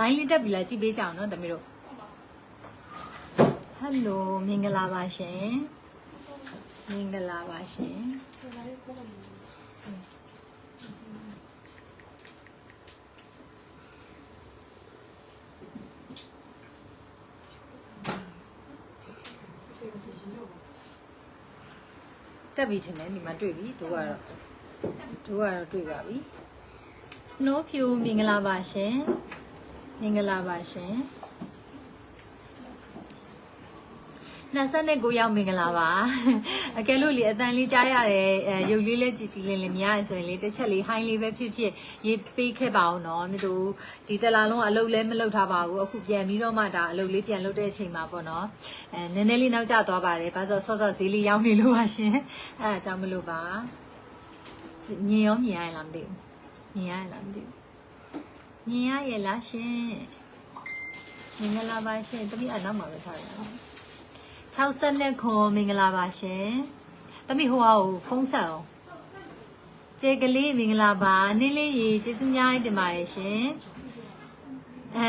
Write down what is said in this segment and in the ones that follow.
line လေးတက်ပြီလားကြည့်ပေးကြအောင်နော်သမီးတို့ဟယ်လိုမင်္ဂလာပါရှင်မင်္ဂလာပါရှင်တက်ပြီထင်တယ်ဒီမှာတွေ့ပြီတို့ကတော့တို့ကတော့တွေ့ပါပြီ Snow View မင်္ဂလာပါရှင် မင်္ဂလာပါရှင်29ရောက်မင်္ဂလာပါအကယ်လို့လေအတန်လေးကြားရတယ်အဲရုပ်လေးလေးကြည်ကြည်လေးလေးမြင်ရတယ်ဆိုရင်လေတစ်ချက်လေး high လေးပဲဖြစ်ဖြစ်ရေးပေးခဲ့ပါအောင်နော်မြတူဒီတလာလုံးအလုပ်လည်းမလုပ်ထားပါဘူးအခုပြန်ပြီးတော့မှဒါအလုပ်လေးပြန်လုပ်တဲ့အချိန်မှာပေါ့နော်အဲနည်းနည်းလေးနောက်ကျသွားပါတယ်ဘာလို့ဆော့ဆော့ဈေးလေးရောက်နေလို့ပါရှင်အဲအကြောင်းမလို့ပါမြင်ရောမြင်ရလားမသိဘူးမြင်ရလားမသိဘူး မြင်ရရဲ့လားရှင်မင်္ဂလာပါရှင်တမီးအနောက်မှာပဲထားရအောင်60ခွန်မင်္ဂလာပါရှင်။တမိဟိုဟာကိုဖုန်းဆက်အောင်။ကျေကလေးမင်္ဂလာပါ။နင်းလေးရေကျေးဇူးများတင်ပါတယ်ရှင်။ အဲ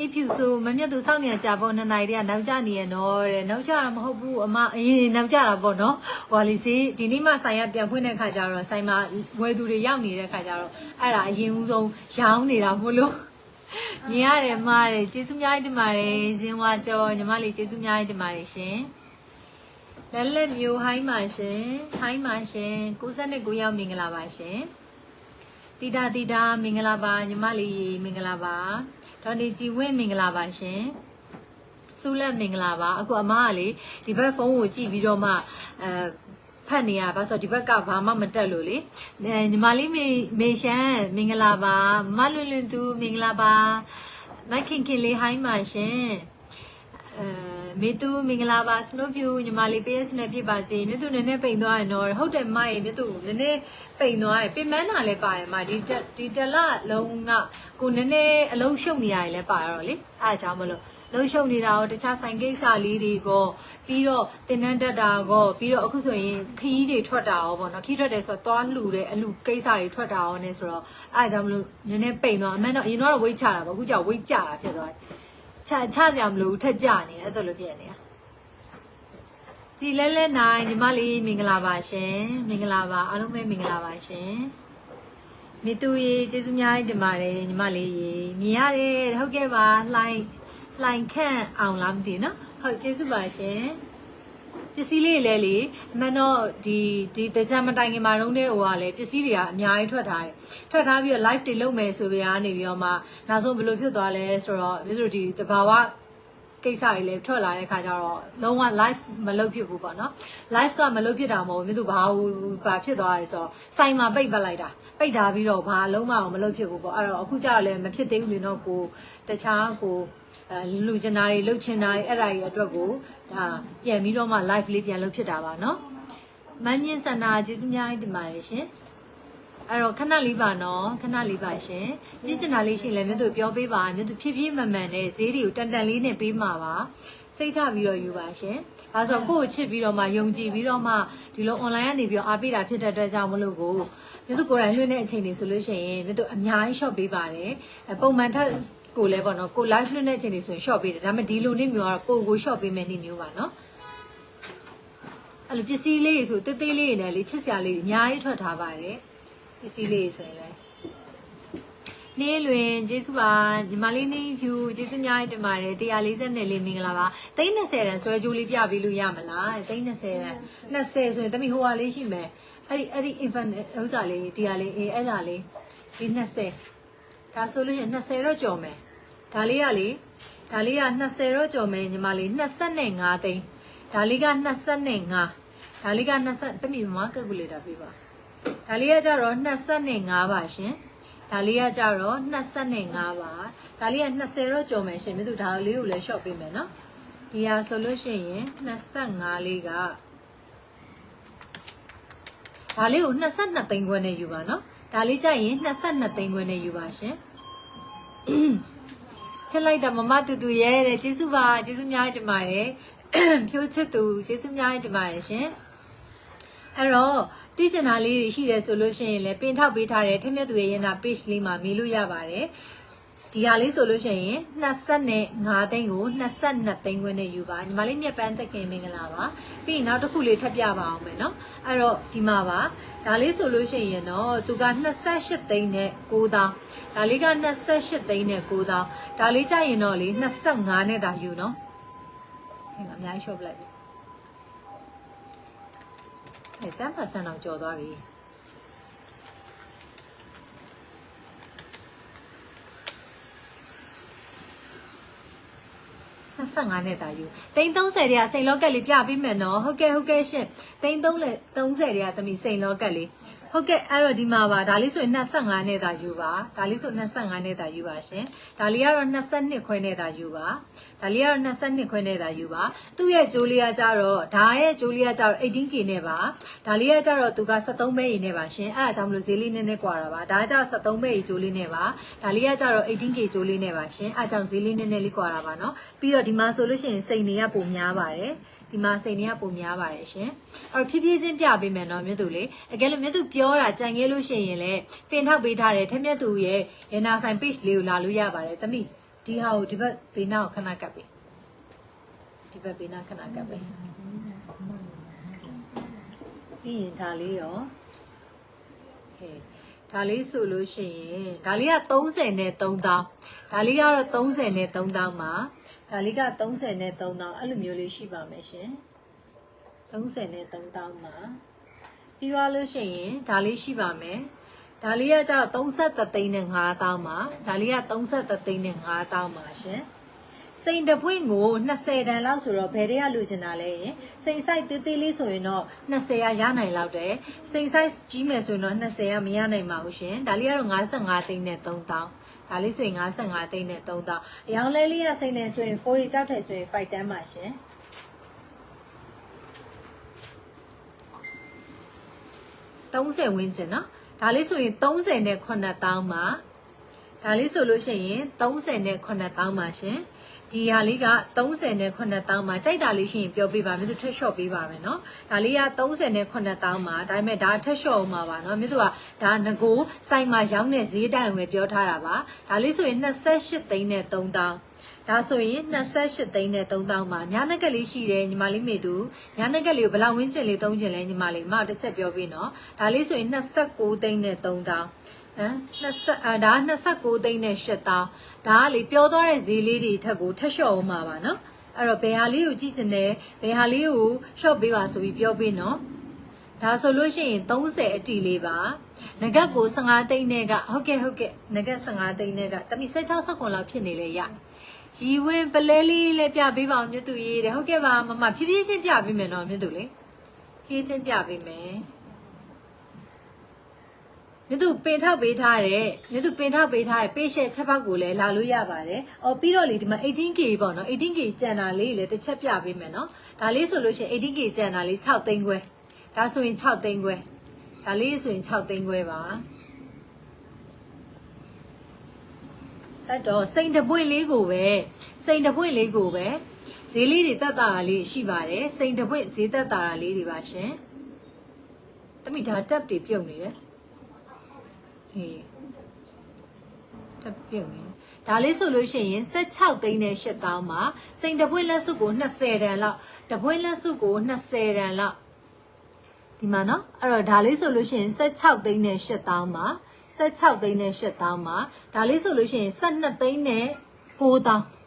အဖြူဆိုမမြတ်သူစောင့်နေကြပေါ့နှစ်နိုင်တည်းကနောက်ကျနေရနော်တဲ့။နောက်ကျတာမဟုတ်ဘူးအမအရင်နောက်ကျတာပေါ့နော်။ဟွာလီစီဒီနေ့မှဆိုင်ရပြန်ဖွင့်တဲ့ခါကျတော့ဆိုင်မှာဝယ်သူတွေရောက်နေတဲ့ခါကျတော့အဲ့ဒါအရင်ဦးဆုံးရောင်းနေတာမို့လို့မြင်ရတယ်မားတယ်ကျေးဇူးများတင်ပါတယ်ဇင်ဝါကျော်ညီမလေးကျေးဇူးများတင်ပါတယ်ရှင်လက်လက်မျိုးဟိုင်းပါရှင်ဟိုင်းပါရှင်69ရောက်မင်္ဂလာပါရှင်တီတာတီတာမင်္ဂလာပါညီမလေးမင်္ဂလာပါ ဒေါ်နေကြည်ဝင်းမင်္ဂလာပါရှင်ဆူလက်မင်္ဂလာပါအခုအမကလေဒီဘက်ဖုန်းကိုကြည့်ပြီးတော့မှအဲဖတ်နေရပါဆိုတော့ဒီဘက်ကဘာမှမတက်လို့လေအဲညီမလေးမေမေရှန်မင်္ဂလာပါမလွန်လွန်သူမင်္ဂလာပါမခင်ခင်လေးဟိုင်းပါရှင်အဲ မေသူမင်္ဂလာပါစနိုးဖြူညီမလေးပေးရစနဲ့ပြပါစေမြတ်သူနည်းနည်းပိန်သွားရင်တော့ဟုတ်တယ်မရေမြတ်သူနည်းနည်းပိန်သွားရင်ပင်မန်းတာလည်းပါတယ်မဒီတက်ဒီတလလုံးကကိုနည်းနည်းအလုံးရှုပ်နေရတယ်လည်းပါတော့လေအဲအကြောင်းမလို့လှုပ်ရှုပ်နေတာရောတခြားဆိုင်ကိစ္စလေးတွေကောပြီးတော့တင်နန်းတက်တာကောပြီးတော့အခုဆိုရင်ခရီးတွေထွက်တာရောပေါ့နော်ခရီးထွက်တယ်ဆိုတော့သွားလှူတဲ့အလူကိစ္စတွေထွက်တာရော ਨੇ ဆိုတော့အဲအကြောင်းမလို့နည်းနည်းပိန်သွားအမှန်တော့အရင်တော့ဝိတ်ချတာပေါ့အခုကျဝိတ်ကြတာဖြစ်သွားတယ် ချချကြမလို့ထက်ကြနေအဲ့ဒါလိုဖြစ်နေတာကြည်လဲလဲနိုင်ညီမလေးမင်္ဂလာပါရှင်မင်္ဂလာပါအားလုံးပဲမင်္ဂလာပါရှင်မိသူရေကျေးဇူးများတင်ပါတယ်ညီမလေးရေမြင်ရတယ်ဟုတ်ကဲ့ပါလှိုင်းလှိုင်းခန့်အောင်လားမသိနော်ဟုတ်ကျေးဇူးပါရှင် ပစ္စည်းလေးတွေလည်းလေအမှန်တော့ဒီဒီတကြမတိုင်ခင်မှာတော့တဲ့ဟိုကလည်းပစ္စည်းတွေကအများကြီးထွက်ထားတယ်ထွက်ထားပြီးတော့ live တွေလုပ်မယ်ဆိုပြီးအားနေပြီးတော့မှနောက်ဆုံးဘယ်လိုဖြစ်သွားလဲဆိုတော့ပြီးတော့ဒီတဘာဝကိစ္စတွေလည်းထွက်လာတဲ့ခါကျတော့လုံးဝ live မလုပ်ဖြစ်ဘူးပေါ့နော် live ကမလုပ်ဖြစ်တာမဟုတ်ဘူးမြသူဘာဟိုဘာဖြစ်သွားလဲဆိုတော့စိုင်မှာပိတ်ပတ်လိုက်တာပိတ်ထားပြီးတော့ဘာလုံးမအောင်မလုပ်ဖြစ်ဘူးပေါ့အဲ့တော့အခုကျတော့လည်းမဖြစ်သေးဘူးလေနော်ကိုတခြားကိုအဲလူချင်တာတွေလှုပ်ချင်တာတွေအဲ့ဒါတွေအတွက်ကို ဒါပြန်ပြီးတော့မှ live လေးပြန်လုပ်ဖြစ်တာပါနော်မန်းမြင့်စန္ဒာကျေးဇူးများတင်ပါတယ်ရှင်အဲ့တော့ခဏလေးပါနော်ခဏလေးပါရှင်ကြီးစင်တာလေးရှိလဲမြို့သူပြောပေးပါမြို့သူဖြည်းဖြည်းမှန်မှန်နဲ့ဈေးတွေကိုတန်တန်လေးနဲ့ပေးမှာပါ စိတ်ချပြီးတော့ယူပါရှင်။ဒါဆိုကိုယ့်ကိုချစ်ပြီးတော့မှယုံကြည်ပြီးတော့မှဒီလို online ကနေပြီးတော့အားပေးတာဖြစ်တဲ့အတွက်ကြောင့်မလို့ကိုမြို့သူကိုယ်တိုင်လွှင့်တဲ့အချိန်တွေဆိုလို့ရှိရင်မြို့သူအများကြီး shop ပေးပါတယ်။ပုံမှန်ထက်ကိုလည်းပေါ့နော်ကို live လွှင့်တဲ့အချိန်တွေဆိုရင် shop ပေးတယ်ဒါပေမဲ့ဒီလိုနေ့မျိုးကတော့ပို့ကို shop ပေးမယ်နေ့မျိုးပါနော်။အဲ့လိုပစ္စည်းလေးတွေဆိုတေးသေးလေးတွေနဲ့လေချစ်စရာလေးတွေအများကြီးထွက်ထားပါတယ်ပစ္စည်းလေးတွေဆိုရင်လည်း နေလွင်ကျေးဇူးပါညီမလေးနေဖြူကျေးဇူးများတင်ပါတယ်140နဲ့လေးမင်္ဂလာပါ320တန်ဆွဲကြိုးလေးပြပေးလို့ရမလား320တန်20ဆိုရင်တမိဟိုဟာလေးရှိမယ်အဲ့ဒီအဲ့ဒီ infant ဥစ္စာလေးဒီဟာလေးအေးအဲ့ဒါလေးဒီ20ဒါဆိုလို့ရှိရင်20တော့ကြော်မယ်ဒါလေးကလေဒါလေးက20တော့ကြော်မယ်ညီမလေး25သိန်းဒါလေးက25ဒါလေးက20တမိမကယ်ကူလေတာပေးပါဒါလေးကကြတော့25ပါရှင် ဒါလေးကကြတော့25ပါဒါလေးက20တော့ကြော်မယ်ရှင်မြသူဒါလေးကိုလည်း short ပေးမယ်နော်ဒီဟာဆိုလို့ရှိရင်25လေးကဒါလေးကို22သိန်းခွဲနဲ့ယူပါနော်ဒါလေးကြရင်22သိန်းခွဲနဲ့ယူပါရှင်ချစ်လိုက်တာမမတူတူရဲ့တဲ့ကျေးဇူးပါကျေးဇူးများတင်ပါတယ်ဖြိုးချစ်သူကျေးဇူးများတင်ပါတယ်ရှင်အဲ့တော့ တည်ကျင်တာလေးတွေရှိတယ်ဆိုလို့ရှိရင်လည်းပင်ထောက်ပေးထားတဲ့ထက်မြက်သူရဲ့ရင်နာ page လေးမှာမေးလို့ရပါတယ်ဒီဟာလေးဆိုလို့ရှိရင်25သိန်းကို22သိန်းခွဲနဲ့ယူပါညီမလေးမြက်ပန်းသက်ခင်မင်္ဂလာပါပြီးရင်နောက်တစ်ခုလေးထပ်ပြပါအောင်မယ်နော်အဲ့တော့ဒီမှာပါဒါလေးဆိုလို့ရှိရင်တော့သူက28သိန်းနဲ့9တောင်းဒါလေးက28သိန်းနဲ့9တောင်းဒါလေးကြရင်တော့လေ25နဲ့သာယူနော်ဟဲ့အများကြီး short ပလိုက် ပြီဟဲ့10%တော့ကျော်သွားပြီ25နဲ့တာယူတိန်30တွေကစိန်လောကက်လေးပြပေးမယ်နော်ဟုတ်ကဲ့ဟုတ်ကဲ့ရှင်တိန်30 30တွေကသမီးစိန်လောကက်လေးဟုတ်ကဲ့အဲ့တော့ဒီမှာပါဒါလေးဆိုရင်25နဲ့တာယူပါဒါလေးဆို25နဲ့တာယူပါရှင်ဒါလေးကတော့22ခွဲနဲ့တာယူပါ ဒါလေးကတော့22ခွဲနဲ့တာယူပါသူ့ရဲ့ဂျိုးလေးကကြတော့ဒါရဲ့ဂျိုးလေးကကြတော့ 18K နဲ့ပါဒါလေးကကြတော့သူက73ပဲရည်နဲ့ပါရှင်အဲ့ဒါကြောင့်မလို့ဈေးလေးနည်းနည်းกว่าတာပါဒါကကြတော့73ပဲရည်ဂျိုးလေးနဲ့ပါဒါလေးကကြတော့ 18K ဂျိုးလေးနဲ့ပါရှင်အဲ့ဒါကြောင့်ဈေးလေးနည်းနည်းလေးกว่าတာပါเนาะပြီးတော့ဒီမှာဆိုလို့ရှိရင်စိန်တွေကပုံများပါတယ်ဒီမှာစိန်တွေကပုံများပါတယ်ရှင်အဲ့တော့ဖြည်းဖြည်းချင်းပြပေးမယ်เนาะမြတ်သူလေအကယ်လို့မြတ်သူပြောတာကြံခဲ့လို့ရှိရင်လည်းပင်ထောက်ပေးထားတယ်ထက်မြတ်သူရဲ့ရနာဆိုင် page လေးကိုလာလို့ရပါတယ်သမီး ဒီဟာကိုဒီဘက်ဘေးနားကိုခဏကပ်ပေးဒီဘက်ဘေးနားခဏကပ်ပေးပြီးရင်ဒါလေးရောဟဲ့ဒါလေးဆိုလို့ရှိရင်ဒါလေးက30နဲ့3000ဒါလေးကတော့30နဲ့3000မှာဒါလေးက30နဲ့3000အဲ့လိုမျိုးလေးရှိပါမယ်ရှင်30နဲ့3000မှာပြီးသွားလို့ရှိရင်ဒါလေးရှိပါမယ် ဒါလေးကကျတော့33သိန်းနဲ့5000မှာဒါလေးက33သိန်းနဲ့5000မှာရှင်စိန်တပွင့်ကို20တန်လောက်ဆိုတော့ဘယ်တွေကလူချင်တာလဲရင်စိန် size သေးသေးလေးဆိုရင်တော့20ရရနိုင်လောက်တယ်စိန် size ကြီးမယ်ဆိုရင်တော့20ရမရနိုင်ပါဘူးရှင်ဒါလေးကတော့55သိန်းနဲ့3000ဒါလေးဆိုရင်55သိန်းနဲ့3000အယောင်လဲလေးရစိန်နေဆိုရင်4ကြောက်တယ်ဆိုရင်5တန်းပါရှင်30ဝန်းကျင်နော် ဒါလေးဆိုရင်30နဲ့9000ပါဒါလေးဆိုလို့ရှိရင်30နဲ့9000ပါရှင်ဒီဟာလေးက30နဲ့9000ပါကြိုက်တာလေးရှိရင်ပြောပြပါမြို့သူထွက်လျှော့ပေးပါမယ်နော်ဒါလေးက30နဲ့9000ပါဒါပေမဲ့ဒါထွက်လျှော့အောင်ပါပါနော်မြို့သူကဒါငကိုဆိုင်မှာရောင်းတဲ့ဈေးတိုင်ဝင်ပြောထားတာပါဒါလေးဆိုရင်28သိန်းနဲ့3000 ဒါဆိုရင်28သိန်းနဲ့3000မှာညာနက်ကလေးရှိတယ်ညီမလေးမေသူညာနက်ကလေးကိုဘယ်လောက်ဝင်းကျင်လေးသုံးကျင်လဲညီမလေးမတစ်ချက်ပြောပြနော်ဒါလေးဆိုရင်29သိန်းနဲ့3000ဟမ်20အာဒါ29သိန်းနဲ့8000ဒါကလေပြောသွားတဲ့ဈေးလေးတွေထက်ကိုထက်လျှော့အောင်ပါပါနော်အဲ့တော့ဘယ်ဟာလေးကိုကြည့်ချင်တယ်ဘယ်ဟာလေးကို short ပေးပါဆိုပြီးပြောပေးနော်ဒါဆိုလို့ရှိရင်30အတီလေးပါငကတ်ကို15သိန်းနဲ့ကဟုတ်ကဲ့ဟုတ်ကဲ့ငကတ်15သိန်းနဲ့ကတမီ16စက္ကွန်လောက်ဖြစ်နေလေရ ရီဝင်ပလဲလေးလည်းပြပေးပါအောင်မြတ်သူရေးတယ်ဟုတ်ကဲ့ပါမမဖြည်းဖြည်းချင်းပြပေးမယ်နော်မြတ်သူလေဖြည်းချင်းပြပေးမယ်မြတ်သူပင်ထောက်ပေးထားတဲ့မြတ်သူပင်ထောက်ပေးထားတဲ့ပေးရှက်ချက်ပေါက်ကိုလည်းလာလို့ရပါတယ်။အော်ပြီးတော့လေဒီမှာ 18K ပေါ့နော် 18K ကျန်တာလေးလည်းတစ်ချက်ပြပေးမယ်နော်။ဒါလေးဆိုလို့ရှိရင် 18K ကျန်တာလေး6သိန်းခွဲ။ဒါဆိုရင်6သိန်းခွဲ။ဒါလေးဆိုရင်6သိန်းခွဲပါ။ အဲ့တော့စိန်တပွင့်လေးကိုပဲစိန်တပွင့်လေးကိုပဲဈေးလေးတွေတက်တာလေးရှိပါတယ်။စိန်တပွင့်ဈေးတက်တာလေးတွေပါရှင်။တမိဒါတက်တွေပြုတ်နေတယ်။ဟေးတက်ပြုတ်နေဒါလေးဆိုလို့ရှိရင်16သိန်းနဲ့8000မှာစိန်တပွင့်လက်စုပ်ကို20တန်လောက်တပွင့်လက်စုပ်ကို20တန်လောက်ဒီမှာနော်အဲ့တော့ဒါလေးဆိုလို့ရှိရင်16သိန်းနဲ့8000မှာ 16သိန်းနဲ့8000မှာဒါလေးဆိုလို့ရှိရင်12သိန်းနဲ့9000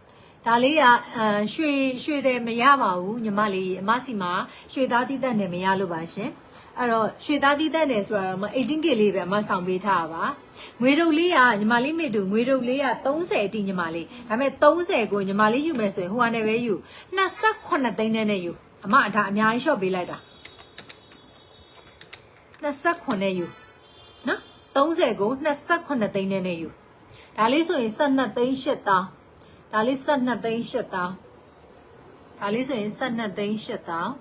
ဒါလေးကအဲရွှေရွှေတယ်မရပါဘူးညီမလေးအမစီမှာရွှေသားတိတက်နဲ့မရလို့ပါရှင်အဲ့တော့ရွှေသားတိတက်နဲ့ဆိုတာတော့ 18K လေးပဲအမဆောင်ပေးထားတာပါငွေတုပ်လေးကညီမလေးမိတူငွေတုပ်လေးက30အတိညီမလေးဒါပေမဲ့30ကိုညီမလေးယူမယ်ဆိုရင်ဟိုကနေပဲယူ28သိန်းနဲ့နဲ့ယူအမဒါအများကြီး short ပေးလိုက်တာ28နဲ့ယူနော် 30ကို28သိန်းနဲ့နဲ့ယူဒါလေးဆိုရင်12သိန်း8တောင်းဒါလေး12သိန်း8တောင်းဒါလေးဆိုရင်12သိန်း8တောင်း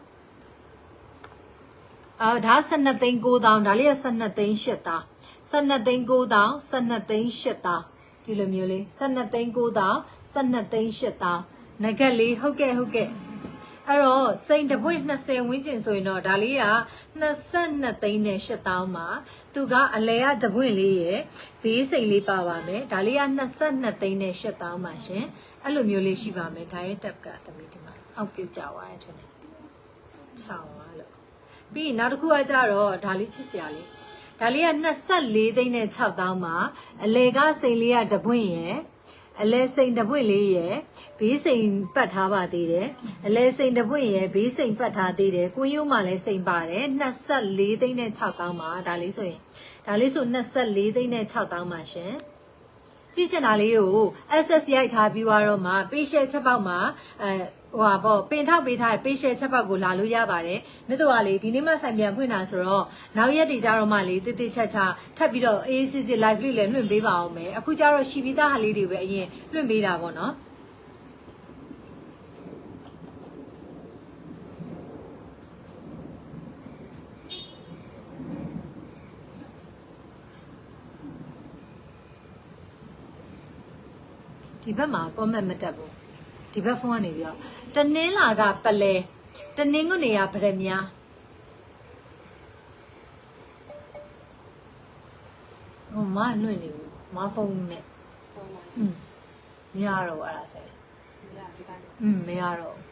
အာဒါ12သိန်း9တောင်းဒါလေးက12သိန်း8တောင်း12သိန်း9တောင်း12သိန်း8တောင်းဒီလိုမျိုးလေး12သိန်း9တောင်း12သိန်း8တောင်းနဂက်လေးဟုတ်ကဲ့ဟုတ်ကဲ့ အဲ့တော့စိန်တပွင့်20ဝန်းကျင်ဆိုရင်တော့ဒါလေးက22သိန်းနဲ့8000မှာသူကအလဲကတပွင့်လေးရယ်ဘေးစိန်လေးပါပါမယ်ဒါလေးက22သိန်းနဲ့8000မှာရှင်အဲ့လိုမျိုးလေးရှိပါမယ်ဒါရဲ့တက်ကသမီးဒီမှာအောက်ပြုတ်ကြသွားတယ်ထင်တယ်6ပါလို့ပြီးရင်နောက်တစ်ခုကကြတော့ဒါလေးချစ်စရာလေးဒါလေးက24သိန်းနဲ့6000မှာအလဲကစိန်လေးကတပွင့်ရယ် အလဲစိန်တပွင့်လေးရယ်ဘေးစိန်ပတ်ထားပါသေးတယ်အလဲစိန်တပွင့်ရယ်ဘေးစိန်ပတ်ထားသေးတယ်ကွင်းရိုးမှလည်းစိန်ပါတယ်24သိန်းနဲ့6000မှာဒါလေးဆိုရင်ဒါလေးဆို24သိန်းနဲ့6000မှာရှင်ကြည့်ချင်တာလေးကို access ရိုက်ထားပြီးတော့မှ patient ချက်ပေါက်မှာအဲ ဟိုဟာပေါ့ပင်ထောက်ပေးထားတဲ့ patient ချက်ပေါက်ကိုလာလို့ရပါတယ်မြတ်တော်ကလေဒီနေ့မှဆိုင်ပြန်ဖွင့်တာဆိုတော့နောက်ရက်တွေကြတော့မှလေတိတိချက်ချက်ထပ်ပြီးတော့အေးစစ်စစ် live လေးလည်းလွှင့်ပေးပါအောင်မယ်အခုကျတော့ရှိပြီးသားဟာလေးတွေပဲအရင်လွှင့်ပေးတာပေါ့နော်ဒီဘက်မှာ comment မတက်ဘူး ဒီဘက်ဖုန်းကနေပြီးတော့တနင်းလာကပလဲတနင်းကနေရဗရမ ्या ဟိုမလွင့်နေဘူးမဖုန်းနဲ့ ပုံမှန် อืมမရတော့ဘူးအဲ့ဒါဆိုရင် ရဒီတိုင်း อืมမရတော့ဘူး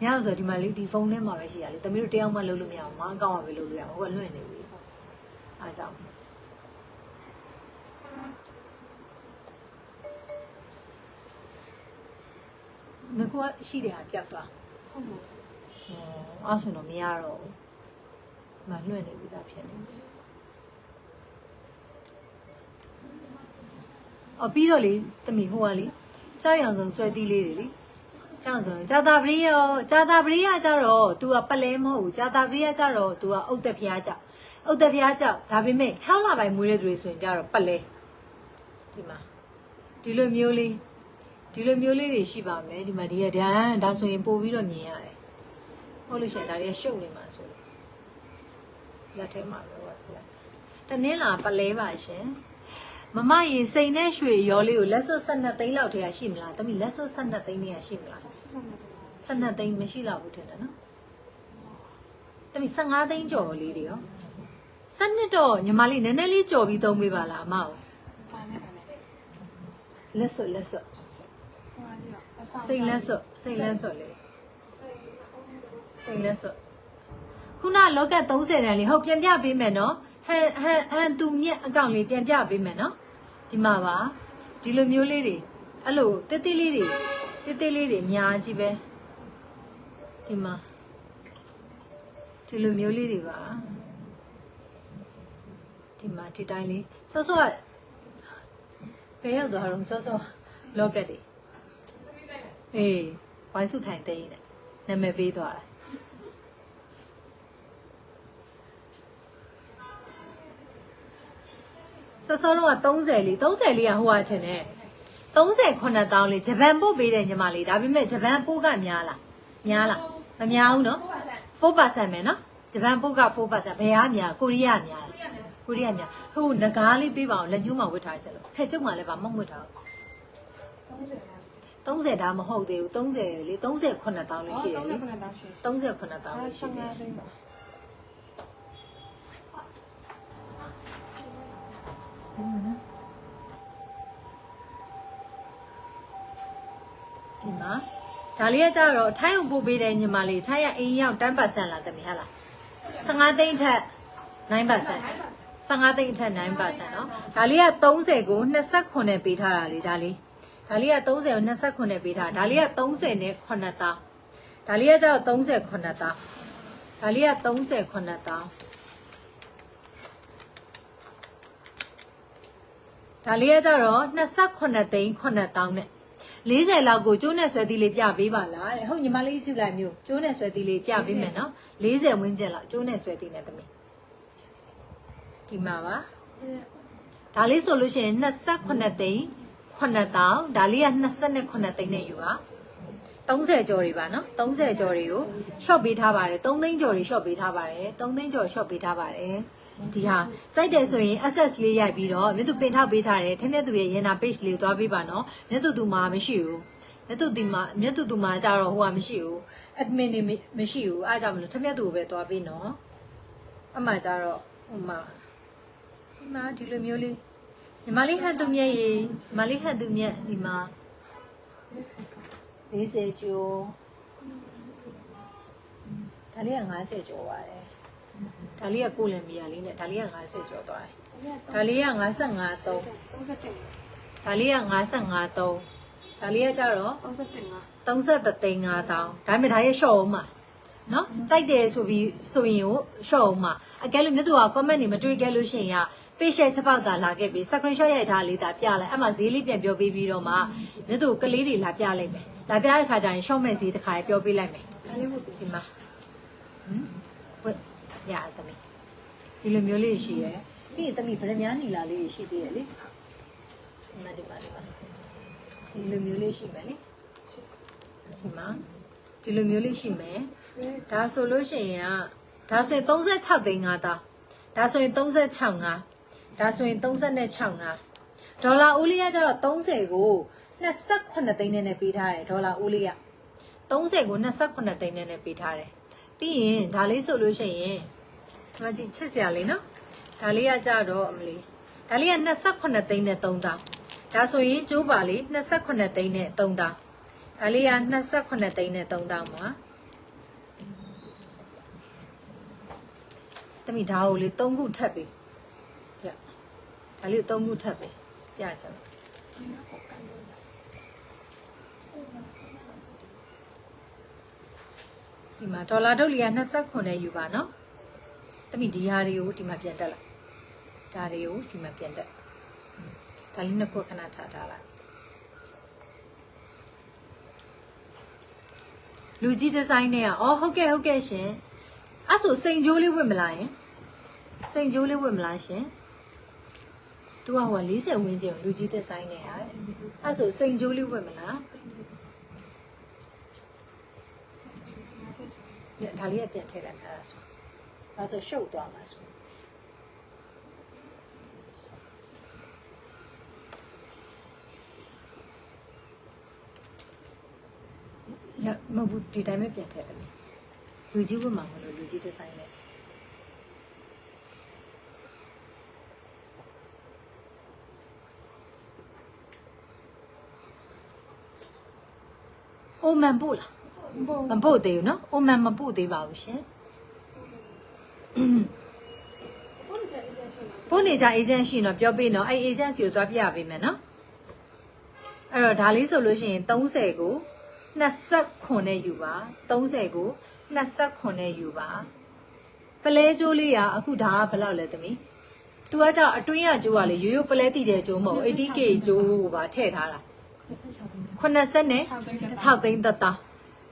မရဆိုတော့ဒီမှာလေဒီဖုန်းထဲမှာပဲရှိရလေတမီးတို့တယောက်မှလုပ်လို့မရဘူးမအကောင့်ကပဲလုပ်လို့ရမှာဟိုကလွင့်နေပြီအားကြောင့် ငါကရှိတယ်အပြတ်သွားဟုတ်မို့ဟောအဲ့ဆိုတော့မရတော့ဘူးမလွင့်နေပြီသားဖြစ်နေပြီအော်ပြီးတော့လေတမီဟိုကလေကြောက်ရောင်စုံဆွဲသီးလေးတွေလေကြောက်စုံဂျာတာပရိယောဂျာတာပရိယကြတော့ तू ကပလဲမဟုတ်ဘူးဂျာတာပရိယကြတော့ तू ကအုတ်သက်ဖျားကြောက်အုတ်သက်ဖျားကြောက်ဒါပေမဲ့6လပိုင်းမွေးတဲ့သူတွေဆိုရင်ကြတော့ပလဲဒီမှာဒီလိုမျိုးလေး ဒီလိုမျိုးလေးတွေရှိပါမယ်ဒီမှာဒီရဒန်ဒါဆိုရင်ပို့ပြီးတော့မြင်ရတယ်ဟုတ်လို့ရှိရင်ဒါတွေကရှုပ်နေမှာဆိုလို့လက်ထဲမှာတော့ဟုတ်တနင်းလာပလဲပါရှင်မမရေစိန်နဲ့ရွှေရောလေးကိုလက်စွပ်12သိန်းလောက်တည်းရှိမလားတမိလက်စွပ်12သိန်းတည်းရှိမလား12သိန်းမရှိတော့ဘူးထင်တယ်နော်တမိ15သိန်းကျော်လေးတွေရောစနစ်တော့ညီမလေးနည်းနည်းလေးကြော်ပြီးသုံးပေးပါလားအမကိုပါနေပါနေလက်စွပ်လက်စွပ်ဟိုအားရအဆောင် စိန်လက်စွပ်စိန်လက်စွပ်လေးစိန်လက်စွပ်ခုနလောက30တန်းလေးဟုတ်ပြန်ပြပေးမယ်နော်ဟန်ဟန်ဟန်သူမြက်အကောင့်လေးပြန်ပြပေးမယ်နော်ဒီမှာပါဒီလိုမျိုးလေးတွေအဲ့လိုတိတိလေးတွေတိတိလေးတွေအများကြီးပဲဒီမှာဒီလိုမျိုးလေးတွေပါဒီမှာဒီတိုင်းလေးစောစောကဘယ်ရောက်သွားတော့စောစောလောကတွေ အေးဝိုင်းစုထိုင်သိန်းနဲ့နာမည်ပေးသွားတာစစောလုံးက30လေး30လေးကဟိုကထင်တယ်39တောင်းလေးဂျပန်ပို့ပေးတယ်ညီမလေးဒါပေမဲ့ဂျပန်ပို့ကများလားများလားမများဘူးနော်4%ပဲနော်ဂျပန်ပို့က4%ဘယ်အားများကိုရီးယားများလားကိုရီးယားများဟိုငကားလေးပေးပါအောင်လက်ညှိုးမှာဝတ်ထားချက်လို့ဖဲ့ကျုပ်မှလည်းဗာမဝတ်ထားဘူး 30 30ဒါမဟုတ်သေးဘူး30လေ38တောင်းလေးရှိတယ်လေ 39တောင်းရှိ 38တောင်း အဲ လေးရှိတယ် 15သိန်းပါ ဒီမှာဒါလေးကကြတော့ထိုင်းကိုပို့ပေးတဲ့ညီမလေးထိုင်းကအိမ်ရောက်10%လားတမီးဟလား15သိန်းထက်9% 15သိန်းအထက်9%เนาะဒါလေးက30ကို29နဲ့ပေးထားတာလေဒါလေး ဒါလေးက30ကို29နဲ့ပေးထားဒါလေးက30နဲ့9တောင်းဒါလေးကကျတော့39တောင်းဒါလေးက39တောင်းဒါလေးကကြတော့29သိန်း9တောင်းနဲ့40လောက်ကိုကျိုးနဲ့ဆွဲသီးလေးပြပေးပါလားတဲ့ဟုတ်ညီမလေးကြည့်လိုက်မျိုးကျိုးနဲ့ဆွဲသီးလေးပြပေးမယ်နော်40ဝန်းကျင်လောက်ကျိုးနဲ့ဆွဲသီးနဲ့သမီးဒီမှာပါဒါလေးဆိုလို့ရှိရင်28သိန်း 9တောင်းဒါလေးက29သိန်းနဲ့ယူပါ30ကျော်တွေပါနော်30ကျော်တွေကို short ပေးထားပါတယ်3သိန်းကျော်တွေ short ပေးထားပါတယ်3သိန်းကျော် short ပေးထားပါတယ်ဒီဟာစိုက်တယ်ဆိုရင် access လေးရိုက်ပြီးတော့မြတ်သူပင်ထောက်ပေးထားတယ်ထက်မြတ်သူရဲ့ရင်နာ page လေးကိုသွားပေးပါနော်မြတ်သူသူမှာမရှိဘူးမြတ်သူဒီမှာမြတ်သူသူမှာကြတော့ဟိုကမရှိဘူး admin နေမရှိဘူးအားကြောင့်မလို့ထမြတ်သူကိုပဲသွားပေးနော်အမှကြတော့ဟိုမှာဒီမှာဒီလိုမျိုးလေး ညီမလေးဟန်သူမြက်ရေညီမလေးဟန်သူမြက်ဒီမှာ40ကျော်ဒါလေးက50ကျော်ပါတယ်ဒါလေးကကိုလံမီယာလေးနဲ့ဒါလေးက50ကျော်သွားတယ်ဒါလေးက55 3 31ဒါလေးက55 3ဒါလေးကကြတော့31ငါ33သိန်း5000ဒါပေမဲ့ဒါရဲ့ short အောင်မှာနော်ကြိုက်တယ်ဆိုပြီးဆိုရင်ကို short အောင်မှာအကယ်လို့မြတ်သူက comment တွေမတွေ့ခဲ့လို့ရှိရင်က page share ချက်ပေါက်တာလာခဲ့ပြီး screenshot ရိုက်ထားလေးဒါပြလိုက်အဲ့မှာဈေးလေးပြန်ပြောပေးပြီးတော့မှမြတ်သူကလေးတွေလာပြလိုက်မယ်လာပြတဲ့ခါကျရင် short မဲ့ဈေးတစ်ခါပြောပေးလိုက်မယ်ဒါလေးဝတ်ပြီဒီမှာဟမ်ဝက်ရသမီးဒီလိုမျိုးလေးရှိရယ်ပြီးရင်သမီးဗရမ ्या နီလာလေးရှိသေးတယ်လေဒီမှာဒီမှာဒီမှာဒီလိုမျိုးလေးရှိမယ်လေဒီမှာဒီလိုမျိုးလေးရှိမယ်ဒါဆိုလို့ရှိရင်ကဒါဆိုရင်36သိန်း5တောင်းဒါဆိုရင်36ငါ ဒါဆိုရင်36ငါဒေါ်လာဦးလေးကကျတော့30ကို28သိန်းနဲ့ပေးထားတယ်ဒေါ်လာဦးလေးက30ကို28သိန်းနဲ့ပေးထားတယ်ပြီးရင်ဒါလေးဆိုလို့ရှိရင်ဒီမကြည့်ချစ်စရာလေးနော်ဒါလေးကကြတော့အမလီဒါလေးက28သိန်းနဲ့3000ဒါဆိုရင်ကျိုးပါလေး28သိန်းနဲ့3000ဒါလေးက28သိန်းနဲ့3000ပါတမိဒါကိုလေ3ခုထပ်ပြီပြ ဒါလေးကို3ခုထပ်ပြီပြချင်ဒီမှာဒေါ်လာထုတ်လီက29နဲ့ယူပါနော်တမိဒီဟာတွေကိုဒီမှာပြန်တက်လိုက်ဒါတွေကိုဒီမှာပြန်တက်ဒါလေးနှစ်ခုခဏထားထားလိုက်လူကြီးဒီဇိုင်းနဲ့อ่ะအော်ဟုတ်ကဲ့ဟုတ်ကဲ့ရှင်အဲ့ဆိုစိန်ကြိုးလေးဝတ်မလားယင်စိန်ကြိုးလေးဝတ်မလားရှင် သူကဟို40ဝန်းကျင်လူကြီးဒီဇိုင်းနဲ့อ่ะအဲ့ဆိုစိန်ကြိုးလေးဝတ်မလားပြဒါလေးကပြန်ထည့်လိုက်တာဆိုဒါဆိုရှုပ်သွားမှာဆိုရမဟုတ်ဘူးဒီတိုင်းပဲပြန်ထည့်တယ်လူကြီးဝတ်မှာမလို့လူကြီးဒီဇိုင်းနဲ့ အိုမန်ပို့လားဘောမပို့သေးဘူးနော်အိုမန်မပို့သေးပါဘူးရှင်ဘောကြအေးကြရှိမှာပို့နေကြ agent ရှိရင်တော့ပြောပေးနော်အဲ့ agent စီကိုသွားပြပေးမယ်နော်အဲ့တော့ဒါလေးဆိုလို့ရှိရင်30ကို29နဲ့ယူပါ30ကို29နဲ့ယူပါပလဲကျိုးလေးကအခုဒါကဘယ်လောက်လဲသမီး तू ကကြောင့်အတွင်းရကျိုးကလေရိုးရိုးပလဲတည်တဲ့ကျိုးမဟုတ် 80k ကျိုးကိုပါထည့်ထားတာ 26သိန်း86သိန်းသက်သား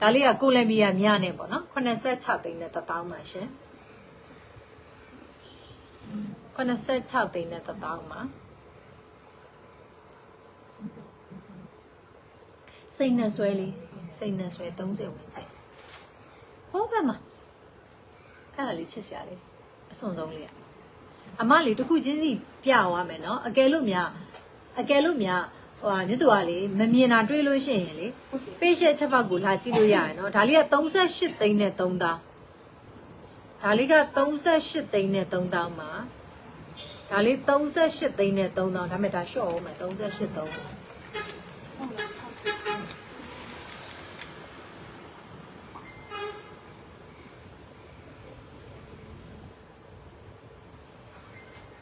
ဒါလေးကကိုလံဘီယာမြနဲ့ပေါ့နော်86သိန်းနဲ့သက်သားမှာရှင်86သိန်းနဲ့သက်သားမှာစိတ်နဲ့ဆွဲလေးစိတ်နဲ့ဆွဲ30ဝင်ချိန်ဟောဘက်မှာအဲ့ဒါလေးချစ်စရာလေးအစွန်ဆုံးလေးကအမလေးတစ်ခုချင်းစီပြသွားမယ်နော်အကယ်လို့များအကယ်လို့များ ဟိုဟာမြတ်သူကလေမမြင်တာတွေးလို့ရှိရင်လေပေးရှက်ချက်ပေါက်ကိုလာကြည့်လို့ရတယ်နော်ဒါလေးက38သိန်းနဲ့3000ဒါလေးက38သိန်းနဲ့3000မှာဒါလေး38သိန်းနဲ့3000ဒါပေမဲ့ဒါရှော့အောင်မယ်38သိန်းဟုတ်လားဟုတ်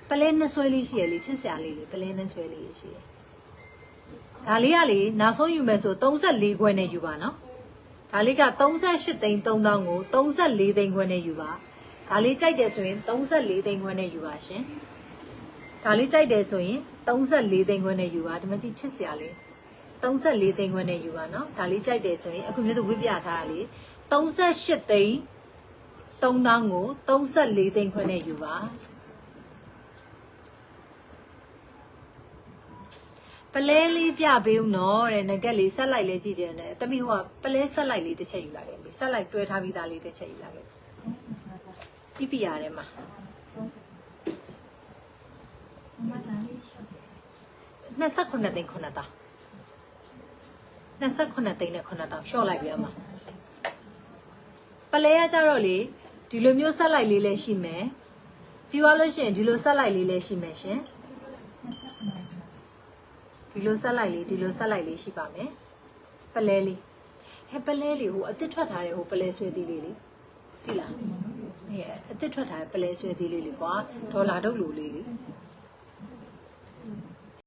ပလဲနဲ့ဆွဲလေးရှိရလေချစ်စရာလေးလေပလဲနဲ့ဆွဲလေးရှိရ ဒါလေးကလေနောက်ဆုံးယူမယ်ဆို34ခွဲနဲ့ယူပါနော်ဒါလေးက38သိန်း3000ကို34သိန်းခွဲနဲ့ယူပါဒါလေးကြိုက်တယ်ဆိုရင်34သိန်းခွဲနဲ့ယူပါရှင်ဒါလေးကြိုက်တယ်ဆိုရင်34သိန်းခွဲနဲ့ယူပါဒီမှာကြည့်ချစ်စရာလေး34သိန်းခွဲနဲ့ယူပါနော်ဒါလေးကြိုက်တယ်ဆိုရင်အခုမျိုးသူဝိပြထားတာလေ38သိန်း3000ကို34သိန်းခွဲနဲ့ယူပါ ပလဲလေးပြပေးဦးနော်တဲ့ငကက်လေးဆက်လိုက်လေးကြည့်ကြတယ်တမိဟိုကပလဲဆက်လိုက်လေးတစ်ချက်ယူလာခဲ့ပြီဆက်လိုက်တွဲထားပြီးသားလေးတစ်ချက်ယူလာခဲ့ပြီပြပြရတယ်မှာ29သိန်း9တာ29သိန်းနဲ့9000ရှော့လိုက်ပြန်ပါပလဲရကြတော့လေဒီလိုမျိုးဆက်လိုက်လေးလည်းရှိမယ်ပြီးသွားလို့ရှိရင်ဒီလိုဆက်လိုက်လေးလည်းရှိမယ်ရှင် ဒီလိုဆက်လိုက်လေးဒီလိုဆက်လိုက်လေးရှိပါမယ်ပလဲလေးဟဲ့ပလဲလေးဟိုအစ်စ်ထွက်ထားတဲ့ဟိုပလဲဆွဲသေးလေးလေသိလားအဲအစ်စ်ထွက်ထားတဲ့ပလဲဆွဲသေးလေးလေကွာဒေါ်လာတုပ်လိုလေးလေ